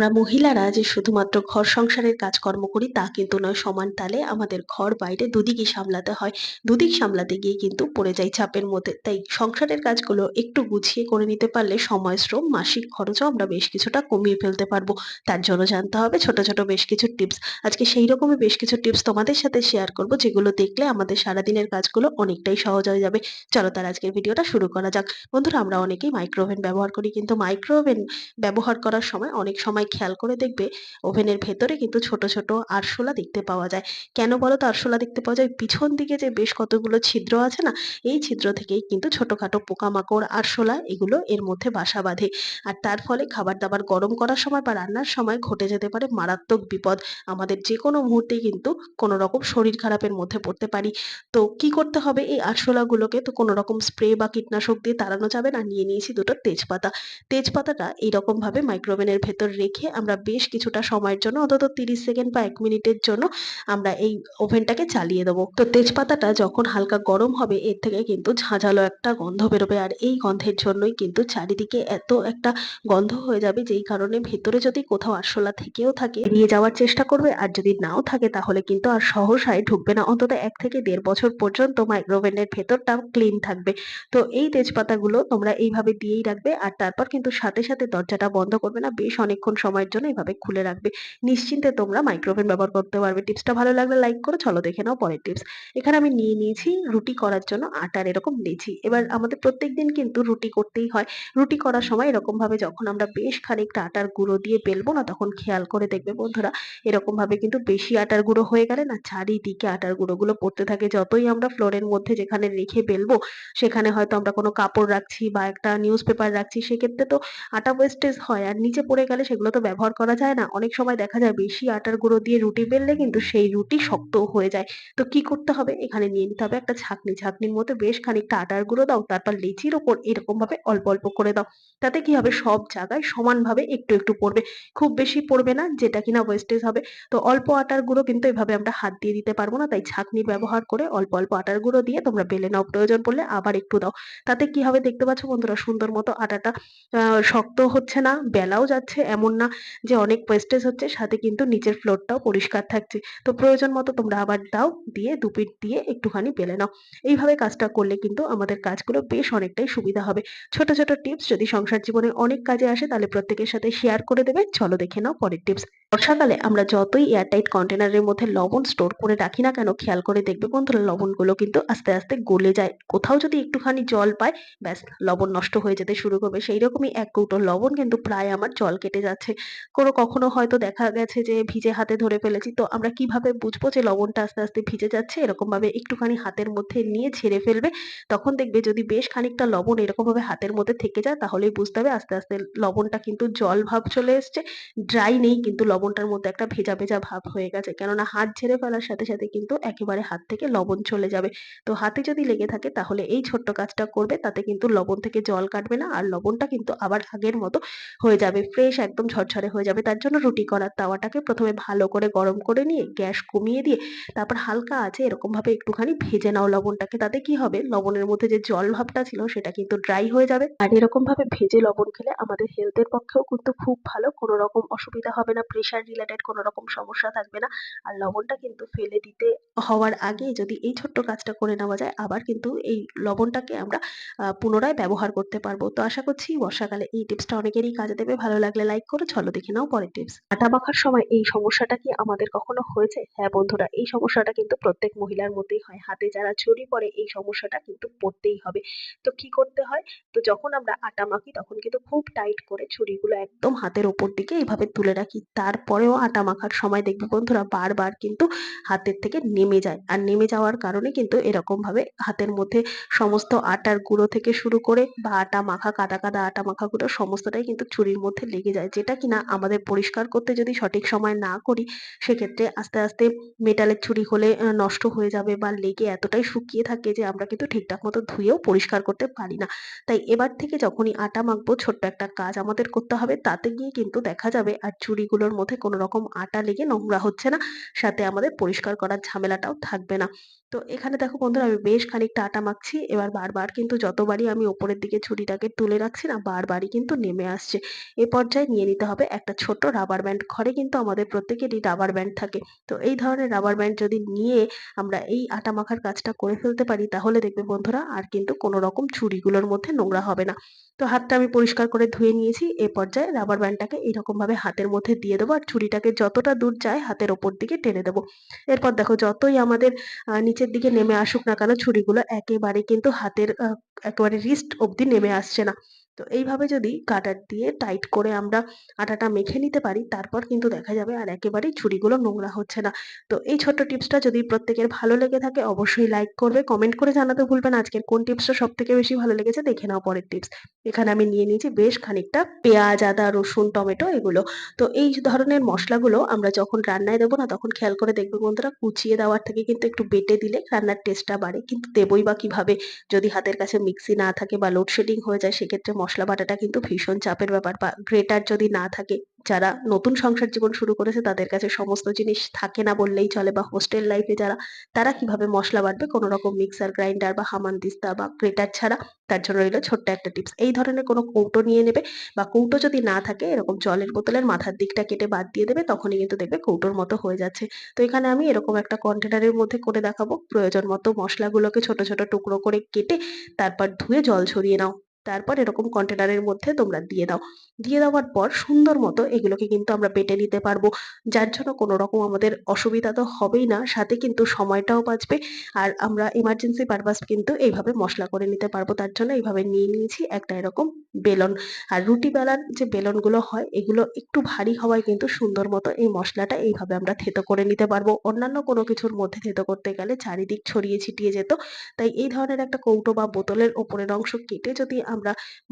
আমরা মহিলারা যে শুধুমাত্র ঘর সংসারের কাজকর্ম করি, তা কিন্তু নয়। সমান তালে আমাদের ঘর বাইরে দুদিকই সামলাতে হয়। দুদিক সামলাতে গিয়ে কিন্তু পড়ে যাই চাপের মধ্যে। তাই সংসারের কাজগুলো একটু গুছিয়ে করে নিতে পারলে সময়, শ্রম, মাসিক খরচও আমরা বেশ কিছুটা কমিয়ে ফেলতে পারব। তার জন্য জানতে হবে ছোট ছোট বেশ কিছু টিপস। আজকে সেই রকমই বেশ কিছু টিপস তোমাদের সাথে শেয়ার করব, যেগুলো দেখলে আমাদের সারাদিনের কাজগুলো অনেকটাই সহজ হয়ে যাবে। চলো তার আজকের ভিডিওটা শুরু করা যাক। বন্ধুরা, আমরা অনেকেই মাইক্রোওভেন ব্যবহার করি, কিন্তু মাইক্রোওভেন ব্যবহার করার সময় অনেক সময় খেয়াল করে দেখবে ওভেনের ভেতরে কিন্তু ছোট ছোট আরশোলা দেখতে পাওয়া যায়। কেন বলো তো আরশোলা দেখতে পাওয়া যায়? পিছন দিকে যে বেশ কতগুলো ছিদ্র আছে না, এই ছিদ্র থেকেই কিন্তু ছোটখাটো পোকামাকড়, আরশোলা এগুলো এর মধ্যে বাসা বাঁধে। আর তার ফলে খাবার দাবার গরম করার সময় বা রান্নার সময় ঘটে যেতে পারে মারাত্মক বিপদ। আমাদের যে কোনো মুহূর্তেই কিন্তু কোনো রকম শরীর খারাপের মধ্যে পড়তে পারি। তো কি করতে হবে? এই আরশোলাগুলোকে তো কোনো রকম স্প্রে বা কীটনাশক দিয়ে তাড়ানো যাবে না। নিয়ে নিয়েছি দুটো তেজপাতা। তেজপাতাটা এইরকম ভাবে মাইক্রোওভেনের ভেতর রেখে আমরা বেশ কিছুটা সময়ের জন্য, অন্তত তিরিশ সেকেন্ড বা এক মিনিটের জন্য আমরা এই ওভেনটাকে চালিয়ে দেবো। তো তেজপাতাটা যখন হালকা গরম হবে, এর থেকে কিন্তু ঝাঁঝালো একটা গন্ধ বেরোবে। আর এই গন্ধের জন্যই কিন্তু চারিদিকে এত একটা গন্ধ হয়ে যাবে, যেই কারণে ভেতরে যদি কোথাও আরশোলা থেকেও থাকে নিয়ে যাওয়ার চেষ্টা করবে। আর যদি নাও থাকে, তাহলে কিন্তু আর সহসায় ঢুকবে না। অন্তত এক থেকে দেড় বছর পর্যন্ত মাইক্রোওভেনের ভেতরটা ক্লিন থাকবে। তো এই তেজপাতাগুলো তোমরা এইভাবে দিয়েই রাখবে। আর তারপর কিন্তু সাথে সাথে দরজাটা বন্ধ করবে না। বেশ অনেকক্ষণ সময়ের জন্য এভাবে খুলে রাখবে। নিশ্চিন্তে তোমরা মাইক্রোওভেন ব্যবহার করতে পারবে। টিপসটা ভালো লাগলে লাইক করো চলো দেখে নাও পরের টিপস এখানে আমি নিয়ে নিয়েছি রুটি করার জন্য আটার এরকম লেচি। এবার আমাদের প্রত্যেক দিন কিন্তু রুটি করতেই হয়। রুটি করার সময় এরকম ভাবে যখন আমরা বেশ খানিকটা আটার গুঁড়ো দিয়ে বেলবো না, তখন খেয়াল করে দেখবে বন্ধুরা এরকম ভাবে কিন্তু বেশি আটার গুঁড়ো হয়ে গেলে না চারিদিকে আটার গুঁড়োগুলো পড়তে থাকে। যতই আমরা ফ্লোরের মধ্যে যেখানে রেখে বেলবো, সেখানে হয়তো আমরা কোনো কাপড় রাখছি বা একটা নিউজ পেপার রাখছি, সেক্ষেত্রে তো আটা ওয়েস্টেজ হয়। আর নিচে পড়ে গেলে সেগুলো তো ব্যবহার করা যায় না। অনেক সময় দেখা যায় বেশি আটার গুঁড়ো দিয়ে রুটি বেললে কিন্তু সেই রুটি শক্ত হয়ে যায়। তো কি করতে হবে? এখানে নিয়ে নিতে হবে একটা ছাঁকনি। ছাঁকনির মধ্যে বেশ খানিকটা আটার গুঁড়ো দাও, তারপর লেচির ওপর এরকম ভাবে অল্প অল্প করে দাও। তাতে কি হবে? সব জায়গায় সমানভাবে একটু একটু পড়বে। খুব বেশি পড়বে না, যেটা কিনা ওয়েস্টেজ হবে। তো অল্প আটার গুঁড়ো কিন্তু এভাবে আমরা হাত দিয়ে দিতে পারব না, তাই ছাঁকনি ব্যবহার করে অল্প অল্প আটার গুঁড়ো দিয়ে তোমরা বেলে নাও। প্রয়োজন পড়লে আবার একটু দাও। তাতে কি হবে? দেখতে পাচ্ছ বন্ধুরা, সুন্দর মতো আটাটা শক্ত হচ্ছে না, বেলাও যাচ্ছে। এমন না যে অনেক ওয়েস্টেজ হচ্ছে, সাথে কিন্তু নিচের ফ্লোরটাও পরিষ্কার থাকছে। তো প্রয়োজন মতো তোমরা আবার দাও, দিয়ে দুপিট দিয়ে একটুখানি বেলে নাও। এইভাবে কাজটা করলে কিন্তু আমাদের কাজগুলো বেশ অনেকটাই সুবিধা হবে। ছোট ছোট টিপস যদি সংসার জীবনে অনেক কাজে আসে, তাহলে প্রত্যেকের সাথে শেয়ার করে দেবে। চলো দেখে নাও পরের টিপস বর্ষাকালে আমরা যতই এয়ারটাইট কন্টেনারের মধ্যে লবণ স্টোর করে রাখি না কেন, খেয়াল করে দেখবে বন্ধুরা লবণগুলো কিন্তু আস্তে আস্তে গলে যায়। কোথাও যদি একটুখানি জল পায়, ব্যাস লবণ নষ্ট হয়ে যেতে শুরু করবে। সেই রকমই এক কৌটো লবণ কিন্তু প্রায় আমার জল কেটে যাচ্ছে। কোনো কখনো হয়তো দেখা গেছে যে ভিজে হাতে ধরে ফেলেছি, তো আমরা কীভাবে বুঝব যে লবণটা আস্তে আস্তে ভিজে যাচ্ছে? এরকম ভাবে একটুখানি হাতের মধ্যে নিয়ে ছেড়ে ফেলবে। তখন দেখবে যদি বেশ খানিকটা লবণ এরকম ভাবে হাতের মধ্যে থেকে যায়, তাহলেই বুঝতে হবে আস্তে আস্তে লবণটা কিন্তু জল ভাব চলে এসছে। ড্রাই নেই কিন্তু লবণটার মধ্যে একটা ভেজা ভেজা ভাব হয়ে গেছে। কেননা হাত ঝেড়ে ফেলার সাথে সাথে কিন্তু একেবারে হাত থেকে লবণ চলে যাবে। তো হাতে যদি লেগে থাকে তাহলে এই ছোট্ট কাজটা করবে, তাতে কিন্তু লবণ থেকে জল কাটবে না আর লবণটা কিন্তু আবার আগের মতো হয়ে যাবে ফ্রেশ একদম ঝরঝরে হয়ে যাবে। তার জন্য রুটি করার তাওয়াটাকে প্রথমে ভালো করে গরম করে নিয়ে গ্যাস কমিয়ে দিয়ে তারপর হালকা আছে এরকম ভাবে একটুখানি ভেজে নাও লবণটাকে। তাতে কি হবে? লবণের মধ্যে যে জল ভাবটা ছিল সেটা কিন্তু ড্রাই হয়ে যাবে। আর এরকম ভাবে ভেজে লবণ খেলে আমাদের হেলথের পক্ষেও কিন্তু খুব ভালো। কোনো রকম অসুবিধা হবে না। প্রেশার রিলেটেড কোনো রকম সমস্যা থাকবে না। আর লবণটা কিন্তু ফেলে দিতে হওয়ার আগে যদি এই ছোট্ট কাজটা করে নেওয়া যায়, আবার কিন্তু এই লবণটাকে আমরা পুনরায় ব্যবহার করতে পারব। তো আশা করছি বর্ষাকালে এই টিপসটা অনেকেরই কাজে দেবে। ভালো লাগলে লাইক করে চলো দেখে নাও পরের টিপস। আটা মাখার সময় এই সমস্যাটা কি আমাদের কখনো হয়েছে? হ্যাঁ বন্ধুরা, এই সমস্যাটা কিন্তু প্রত্যেক মহিলার মধ্যেই হয়। হাতে যারা ছড়ি পড়ে এই সমস্যাটা কিন্তু পড়তেই হবে। তো কি করতে হয়? তো যখন আমরা আটা মাখি, তখন কিন্তু খুব টাইট করে ছুরিগুলো একদম হাতের ওপর দিকে এইভাবে তুলে রাখি। তারপরেও আটা মাখার সময় দেখবে বন্ধুরা বারবার কিন্তু হাতের থেকে নেমে যায়। আর নেমে যাওয়ার কারণে কিন্তু এরকম ভাবে হাতের মধ্যে সমস্ত আটার গুঁড়ো থেকে শুরু করে বা আটা মাখা, কাদা কাদা আটা মাখা গুঁড়ো সমস্তটাই কিন্তু ছুরির মধ্যে লেগে যায়। যেটা কিনা আমাদের পরিষ্কার করতে যদি সঠিক সময় না করি, সেক্ষেত্রে আস্তে আস্তে মেটালের ছুরি হলে নষ্ট হয়ে যাবে বা লেগে এতটাই শুকিয়ে থাকে যে আমরা কিন্তু ঠিকঠাক মতো ধুয়েও পরিষ্কার করতে পারি না। তাই এবার থেকে যখনই আটা মাখবো, ছোট্ট একটা কাজ আমাদের করতে হবে। তাতে গিয়ে কিন্তু দেখা যাবে আর চুড়িগুলোর মধ্যে কোনো রকম আটা লেগে নোংরা হচ্ছে না সাথে আমাদের পরিষ্কার করার ঝামেলাটাও থাকবে না তো এখানে দেখো বন্ধুরা আমি বেশ খানিকটা আটা মাখছি। এবার বারবার কিন্তু যতবারই আমি ওপরের দিকে ছুরিটাকে তুলে রাখছি না, বারবারই কিন্তু নেমে আসছে। এ পর্যায়ে নিয়ে নিতে হবে একটা ছোট রাবার ব্যান্ড। ঘরে কিন্তু আমাদের প্রত্যেকেরই রাবার ব্যান্ড থাকে। তো এই ধরনের রাবার ব্যান্ড যদি নিয়ে আমরা এই আটা মাখার কাজটা করে ফেলতে পারি, তাহলে দেখবে বন্ধুরা আর কিন্তু কোনো রকম ছুরিগুলোর মধ্যে নোংরা হবে না। তো হাতটা আমি পরিষ্কার করে ধুয়ে নিয়েছি। এ পর্যায়ে রাবার ব্যান্ডটাকে এরকমভাবে হাতের মধ্যে দিয়ে দেবো আর ছুরিটাকে যতটা দূর যায় হাতের ওপর দিকে টেনে দেবো। এরপর দেখো যতই আমাদের নিচের দিকে নেমে আসুক না কেন ছুরিগুলো একেবারে কিন্তু হাতের একেবারে রিস্ট অব্দি নেমে আসছে না। তো এইভাবে যদি কাটার দিয়ে টাইট করে আমরা আটাটা মেখে নিতে পারি, তারপর কিন্তু দেখা যাবে আর একেবারেই ছুরিগুলো নোংরা হচ্ছে না। তো এই ছোট্ট টিপসটা যদি প্রত্যেকের ভালো লেগে থাকে অবশ্যই লাইক করবে, কমেন্ট করে জানাতে ভুলবে না আজকের কোন টিপসটা সব থেকে বেশি ভালো লেগেছে দেখে নাও পরের টিপস। এখানে আমি নিয়ে নিয়েছি বেশ খানিকটা পেঁয়াজ, আদা, রসুন, টমেটো এগুলো। তো এই ধরনের মশলাগুলো আমরা যখন রান্নায় দেবো না তখন খেয়াল করে দেখবে বন্ধুরা কুচিয়ে দেওয়ার থেকে কিন্তু একটু বেটে দিলে রান্নার টেস্টটা বাড়ে। কিন্তু দেবই বা কীভাবে? যদি হাতের কাছে মিক্সি না থাকে বা লোডশেডিং হয়ে যায় সেক্ষেত্রে মশলা বাটাটা কিন্তু ভীষণ চাপের ব্যাপার বা গ্রেটার যদি না থাকে যারা নতুন সংসার জীবন শুরু করেছে, তাদের কাছে সমস্ত জিনিস থাকে না বললেই চলে বা হোস্টেল লাইফে যারা, তারা কীভাবে মশলা বাটবে? কোনো রকম মিক্সার গ্রাইন্ডার বা হামানদিস্তা বা গ্রেটার ছাড়া তার জন্য রইল ছোট্ট একটা টিপস এই ধরনের কোনো কৌটো নিয়ে নেবে বা কৌটো যদি না থাকে, এরকম জলের বোতলের মাথার দিকটা কেটে বাদ দিয়ে দেবে, তখনই কিন্তু দেখবে কৌটোর মতো হয়ে যাচ্ছে। তো এখানে আমি এরকম একটা কন্টেনারের মধ্যে করে দেখাবো। প্রয়োজন মতো মশলাগুলোকে ছোট ছোট টুকরো করে কেটে তারপর ধুয়ে জল ছড়িয়ে নাও। তারপর এরকম কন্টেনারের মধ্যে তোমরা দিয়ে দাও। দিয়ে দেওয়ার পর সুন্দর মতো এগুলোকে কিন্তু আমরা বেটে নিতে পারব। যার জন্য কোনো রকম আমাদের অসুবিধা তো হবেই না, সাথে কিন্তু সময়টাও বাঁচবে। আর আমরা এমার্জেন্সি পারপাস কিন্তু এইভাবে মশলা করে নিতে পারব। তার জন্য এইভাবে নিয়ে নিয়েছি একটা এরকম বেলন। আর রুটি বেলার যে বেলনগুলো হয়, এগুলো একটু ভারী হওয়ায় কিন্তু সুন্দর মতো এই মশলাটা এইভাবে আমরা থেতো করে নিতে পারব। অন্যান্য কোনো কিছুর মধ্যে থেতো করতে গেলে চারিদিক ছড়িয়ে ছিটিয়ে যেত। তাই এই ধরনের একটা কৌটো বা বোতলের ওপরের অংশ কেটে যদি আমরা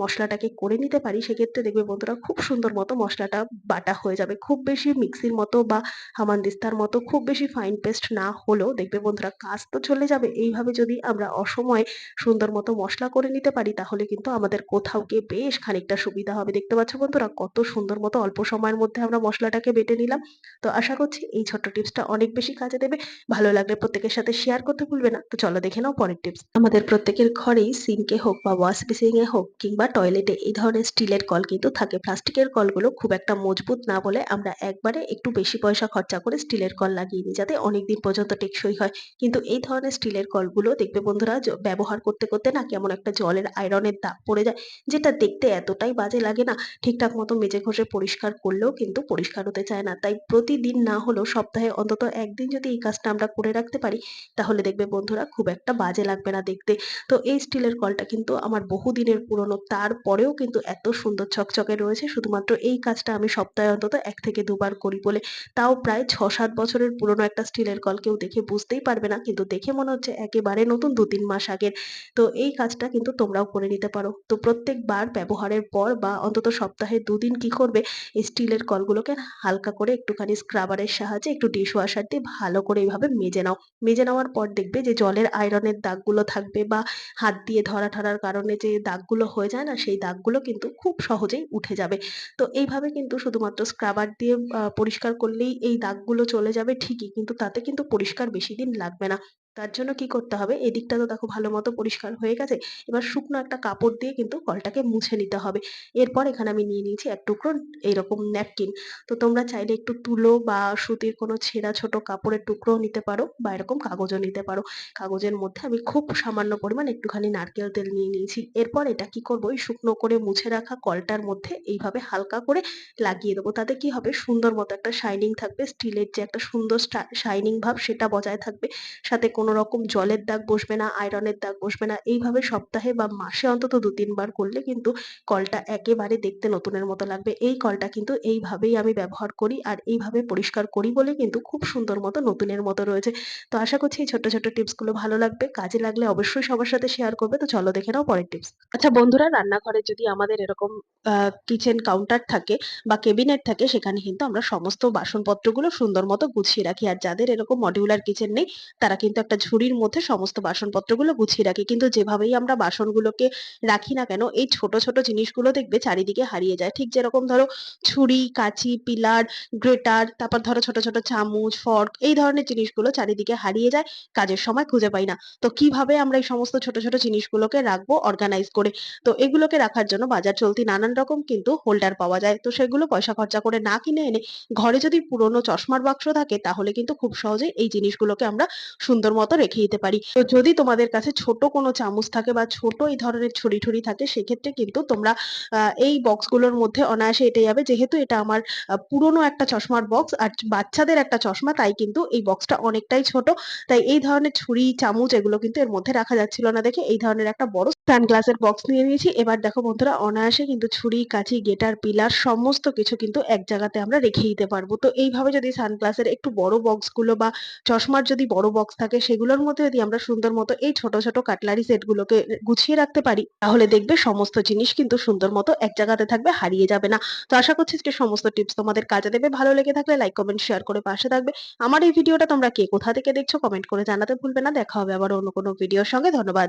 মশলাটাকে করে নিতে পারি, সেক্ষেত্রে দেখবে বন্ধুরা খুব সুন্দর মতো মশলাটা বাটা হয়ে যাবে। খুব বেশি মিক্সির মতো বা হামানদিস্তার মতো খুব বেশি ফাইন পেস্ট না হলেও দেখবে বন্ধুরা কাজ তো চলে যাবে। এইভাবে যদি আমরা অসময়ে সুন্দর মতো মশলা করে নিতে পারি, তাহলে কিন্তু আমাদের কোথাও গিয়ে বেশ খানিকটা সুবিধা হবে। দেখতে পাচ্ছ বন্ধুরা কত সুন্দর মতো অল্প সময়ের মধ্যে আমরা মশলাটাকে বেটে নিলাম। তো আশা করছি এই ছোট্ট টিপসটা অনেক বেশি কাজে দেবে। ভালো লাগলে প্রত্যেকের সাথে শেয়ার করতে ভুলবে না। তো চলো দেখে নাও পরের টিপস আমাদের প্রত্যেকের ঘরেই সিঙ্কে হোক বা ওয়াশ বেসিনে হোক কিংবা টয়লেটে এই ধরনের স্টিলের কল কিন্তু থাকে। প্লাস্টিকের কলগুলো খুব একটা মজবুত না বলে আমরা একবারে একটু বেশি পয়সা খরচা করে স্টিলের কল লাগিয়ে নিই, যাতে অনেকদিন পর্যন্ত টেকসই হয়। কিন্তু এই ধরনের স্টিলের কলগুলো দেখবে বন্ধুরা ব্যবহার করতে করতে না কেমন একটা জলের আয়রনের দাগ পড়ে যায়, যেটা দেখতে এতটাই বাজে লাগে না। ঠিকঠাক মতো মেজে ঘষে পরিষ্কার করলেও কিন্তু পরিষ্কার হতে চায় না। তাই প্রতিদিন না হলেও সপ্তাহে অন্তত একদিন যদি এই কাজটা আমরা করে রাখতে পারি, তাহলে দেখবে বন্ধুরা খুব একটা বাজে লাগবে না দেখতে। তো এই স্টিলের কলটা কিন্তু আমার বহুদিনের পুরনো, তারপরেও কিন্তু এত সুন্দর চকচকে রয়েছে। শুধুমাত্র এই কাজটা আমি সপ্তাহে অন্তত এক থেকে দুবার করি বলে তাও প্রায় ছ সাত বছরের পুরনো একটা স্টিলের কল কেউ দেখে বুঝতেই পারবে না। কিন্তু দেখে মনে হচ্ছে একেবারে নতুন দু তিন মাস আগের। তো এই কাজটা কিন্তু তোমরাও করে নিতে পারো। তো প্রত্যেকবার ব্যবহারের পর বা অন্তত সপ্তাহে দুদিন কি করবে স্টিলের কলগুলোকে হালকা করে একটুখানি স্ক্রাবারের সাহায্যে একটু ডিশ ওয়াশার দিয়ে ভালো করে এইভাবে মেজে নাও। মেজে নেওয়ার পর দেখবে যে জলের আয়রনের দাগগুলো থাকবে বা হাত দিয়ে ধরা ঠরার কারণে যে দাগগুলো হয়ে যায় না, সেই দাগগুলো কিন্তু খুব সহজেই উঠে যাবে। তো এইভাবে কিন্তু শুধুমাত্র স্ক্রাবার দিয়ে পরিষ্কার করলেই এই দাগগুলো চলে যাবে ঠিকই, কিন্তু তাতে কিন্তু পরিষ্কার বেশি দিন লাগবে না। তার জন্য কি করতে হবে? এদিকটা তো দেখো ভালো মতো পরিষ্কার হয়ে গেছে। এবার শুকনো একটা কাপড় দিয়ে কিন্তু কলটাকে মুছে নিতে হবে। এরপর এখানে আমি নিয়ে নিয়েছি এক টুকরো এইরকম ন্যাপকিন। তো তোমরা চাইলে একটু তুলো বা সুতির কোনো ছেঁড়া ছোট কাপড়ের টুকরোও নিতে পারো বা এরকম কাগজও নিতে পারো। কাগজের মধ্যে আমি খুব সামান্য পরিমাণ একটুখানি নারকেল তেল নিয়ে নিয়েছি। এরপর এটা কি করব? ওই শুকনো করে মুছে রাখা কলটার মধ্যে এইভাবে হালকা করে লাগিয়ে দেবো। তাতে কি হবে? সুন্দর মতো একটা শাইনিং থাকবে। স্টিলের যে একটা সুন্দর শাইনিং ভাব সেটা বজায় থাকবে। সাথে কোনো রকম জলের দাগ বসবে না আয়রনের দাগ বসবে না। এইভাবে সপ্তাহে বা মাসে অন্তত দু তিনবার করলে কিন্তু কলটা একেবারে দেখতে নতুনের মতো লাগবে। এই কলটা কিন্তু এইভাবেই আমি ব্যবহার করি আর এইভাবে পরিষ্কার করি বলে কিন্তু খুব সুন্দর মতো নতুনের মতো রয়েছে। তো আশা করছি এই ছোট্ট ছোট্ট টিপসগুলো ভালো লাগবে। কাজে লাগলে অবশ্যই সবার সাথে শেয়ার করবে। তো চলো দেখে নাও পরের টিপস আচ্ছা বন্ধুরা, রান্নাঘরে যদি আমাদের এরকম কিচেন কাউন্টার থাকে বা কেবিনেট থাকে, সেখানে কিন্তু আমরা সমস্ত বাসনপত্রগুলো সুন্দর মতো গুছিয়ে রাখি। আর যাদের এরকম মডিউলার কিচেন নেই, তারা কিন্তু একটা ঝুড়ির মধ্যে সমস্ত বাসনপত্রগুলো গুছিয়ে রাখি। কিন্তু যেভাবেই আমরা বাসনগুলোকে রাখি না কেন, এই ছোট ছোট জিনিসগুলো দেখবে চারিদিকে হারিয়ে যায়। ঠিক যেরকম ধরো ছুরি, কাঁচি, পিলার, গ্রেটার, তারপর ধরো ছোট ছোট চামচ, ফর্ক, এই ধরনের জিনিসগুলো চারিদিকে হারিয়ে যায়, কাজের সময় খুঁজে পাই না। তো কীভাবে আমরা এই সমস্ত ছোট ছোট জিনিসগুলোকে রাখব অর্গানাইজ করে? তো এগুলোকে রাখার জন্য বাজার চলতি নানান রকম কিন্তু হোল্ডার পাওয়া যায়। তো সেগুলো পয়সা খরচা করে না কিনে এনে ঘরে যদি পুরোনো চশমার বাক্স থাকে, তাহলে কিন্তু খুব সহজে এই জিনিসগুলোকে আমরা সুন্দর মতো রেখে দিতে পারি। তো যদি তোমাদের কাছে ছোট কোনো চামচ থাকে বা ছোট এই ধরনের ছড়ি ঠড়ি থাকে, সেক্ষেত্রে কিন্তু তোমরা এই বক্সগুলোর মধ্যে অনায়াসে এটে যাবে। যেহেতু এটা আমার পুরোনো একটা চশমার বক্স আর বাচ্চাদের একটা চশমা, তাই কিন্তু এই বক্সটা অনেকটাই ছোট। তাই এই ধরনের ছুরি, চামচ এগুলো কিন্তু এর মধ্যে রাখা যাচ্ছিল না দেখে এই ধরনের একটা বড় সানগ্লাসের বক্স নিয়ে নিয়েছি। এবার দেখো বন্ধুরা, অনায়াসে কিন্তু ছুরি, কাঁচি, গেটার, পিলার সমস্ত কিছু কিন্তু এক জায়গাতে আমরা রেখে দিতে পারব। তো এইভাবে যদি সানগ্লাসের একটু বড় বক্সগুলো বা চশমার যদি বড় বক্স থাকে, সেগুলোর মধ্যে যদি আমরা সুন্দর মতো এই ছোট ছোট কাটলারি সেট গুলোকে গুছিয়ে রাখতে পারি, তাহলে দেখবে সমস্ত জিনিস কিন্তু সুন্দর মতো এক জায়গাতে থাকবে, হারিয়ে যাবে না। তো আশা করছি আজকে সমস্ত টিপস তোমাদের কাজে দেবে। ভালো লেগে থাকলে লাইক, কমেন্ট, শেয়ার করে পাশে থাকবে। আমার এই ভিডিওটা তোমরা কে কোথা থেকে দেখছ, কমেন্ট করে জানাতে ভুলবে না। দেখা হবে আবার অন্য কোনো ভিডিওর সঙ্গে। ধন্যবাদ।